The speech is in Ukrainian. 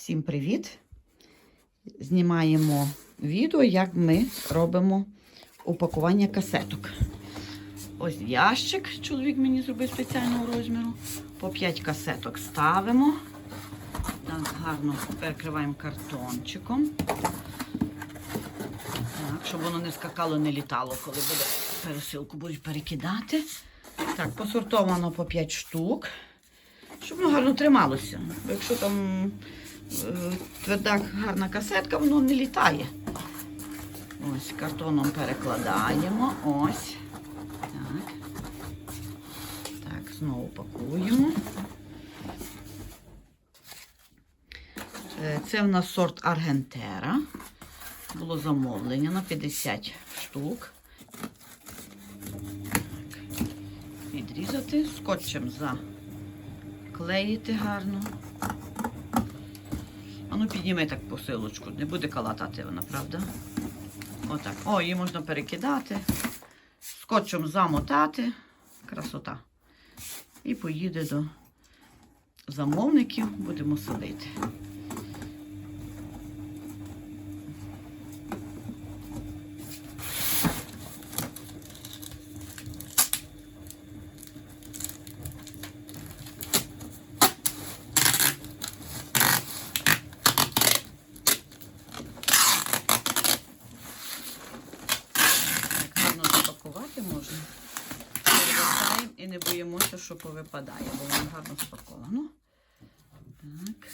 Всім привіт! Знімаємо відео, як ми робимо упакування касеток. Ось ящик, чоловік мені зробив спеціального розміру. По 5 касеток ставимо. Так, гарно перекриваємо картончиком. Так, щоб воно не скакало, не літало, коли буде пересилку будуть перекидати. Так, посортовано по 5 штук, щоб воно гарно трималося. Якщо там тверда гарна касетка, воно не літає. Ось картоном перекладаємо. Ось. Так. Так, знову пакуємо. Е, Це в нас сорт Аргентера. Було замовлення на 50 штук. Так. Відрізати, скотчем заклеїти гарно. А ну підніми так посилочку, не буде калатати вона, правда? Отак. О, її можна перекидати, скотчем замотати. Красота. І поїде до замовників, будемо садити. не боїмося, що повипадає, бо вона гарно спаковано. Ну, так.